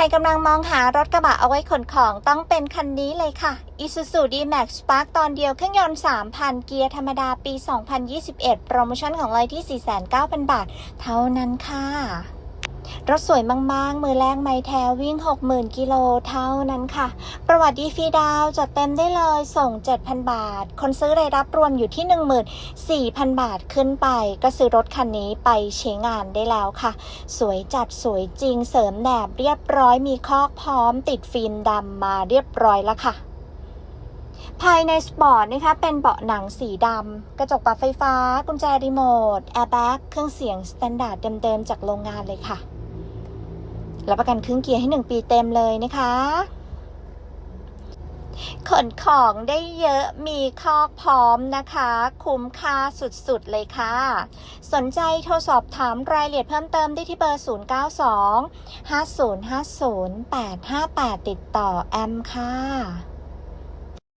รกำลังมองหารถกระบะเอาไว้ขนของต้องเป็นคันนี้เลยค่ะ Isuzu D-Max Spark ตอนเดียวเครื่องยนต์ 3,000 เกียร์ธรรมดาปี 2021 โปรโมชั่นของเลยที่ 49,000 บาท เท่านั้นค่ะ รถสวยมากๆ มือแรกไม้แท้วิ่ง 60,000 กิโลเท่านั้นค่ะ ประวัติดีฟีดาวจัดเต็มได้เลยส่ง 7,000 บาท คนซื้อรายรับรวมอยู่ที่ 14,000 บาทขึ้นไป ก็ซื้อรถคันนี้ไปใช้งานได้แล้วค่ะ สวยจัดสวยจริงเสริมแหนบเรียบร้อยมีคอกพร้อมติดฟิล์มดำมาเรียบร้อยแล้วค่ะภายในสปอร์ตนะคะเป็นเบาะหนังสีดำ กระจกปรับไฟฟ้า กุญแจรีโมท แอร์แบ็กเครื่องเสียงสแตนดาร์ดเดิมๆ จากโรงงานเลยค่ะ รับประกันครึ่งเกียร์ให้ 1 ปีเต็มเลยนะคะขนของได้เยอะมีคอกพร้อมนะคะ คุ้มค่าสุดๆ เลยค่ะ สนใจโทรสอบถามรายละเอียดเพิ่มเติมได้ที่เบอร์ 092 5050 858 ติดต่อแอมค่ะ